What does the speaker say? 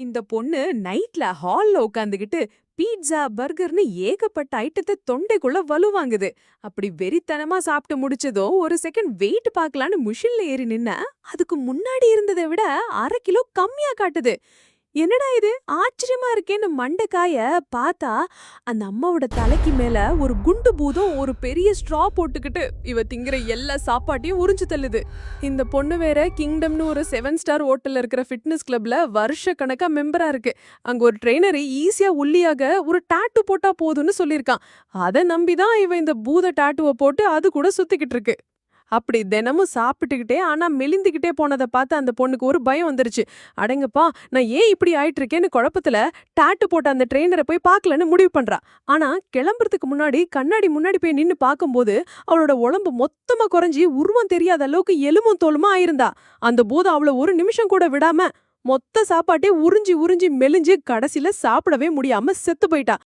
இந்த பொண்ணு நைட்ல ஹால்ல உட்காந்துகிட்டு பீட்சா பர்கர்னு ஏகப்பட்ட ஐட்டத்தை தொண்டைக்குள்ள வலுவாங்குது அப்படி வெறித்தனமா சாப்பிட்டு முடிச்சதோ ஒரு செகண்ட் வெயிட் பார்க்கலான்னு முஷின்ல ஏறி நின்ன அதுக்கு முன்னாடி இருந்ததை விட அரை கிலோ கம்மியா காட்டுது. என்னடா இது? ஆச்சரியமா இருக்கேன்னு மண்டைக்காய பார்த்தா அந்த அம்மாவோட தலைக்கு மேல ஒரு குண்டு பூதம் ஒரு பெரிய ஸ்ட்ரா போட்டுக்கிட்டு இவ திங்கிற எல்லா சாப்பாட்டையும் உறிஞ்சு தள்ளுது. இந்த பொண்ணு வேற கிங்டம்னு ஒரு செவன் ஸ்டார் ஹோட்டல்ல இருக்கிற ஃபிட்னஸ் கிளப்ல வருஷ கணக்கா மெம்பரா இருக்கு. அங்க ஒரு ட்ரெயினர் ஈஸியா உள்ளியாக ஒரு டாட்டு போட்டா போதும்னு சொல்லியிருக்கான். அதை நம்பிதான் இவ இந்த பூத டாட்டுவை போட்டு அது கூட சுத்திக்கிட்டு இருக்கு. அப்படி தினமும் சாப்பிட்டுக்கிட்டே ஆனா மெலிந்துக்கிட்டே போனதை பார்த்து அந்த பொண்ணுக்கு ஒரு பயம் வந்துருச்சு. அடங்கப்பா நான் ஏன் இப்படி ஆயிட்டு இருக்கேன்னு குழப்பத்துல டாட்டு போட்ட அந்த ட்ரெயினரை போய் பார்க்கலன்னு முடிவு பண்றா. ஆனா கிளம்புறதுக்கு முன்னாடி கண்ணாடி முன்னாடி போய் நின்னு பார்க்கும்போது அவளோட உடம்பு மொத்தமா குறைஞ்சி உருவம் தெரியாத அளவுக்கு எலும்பும் தோலுமா ஆயிருந்தா. அந்த பூதம் அவளை ஒரு நிமிஷம் கூட விடாம மொத்த சாப்பாட்டே உறிஞ்சி உறிஞ்சி மெலிஞ்சு கடைசில சாப்பிடவே முடியாம செத்து போயிட்டா.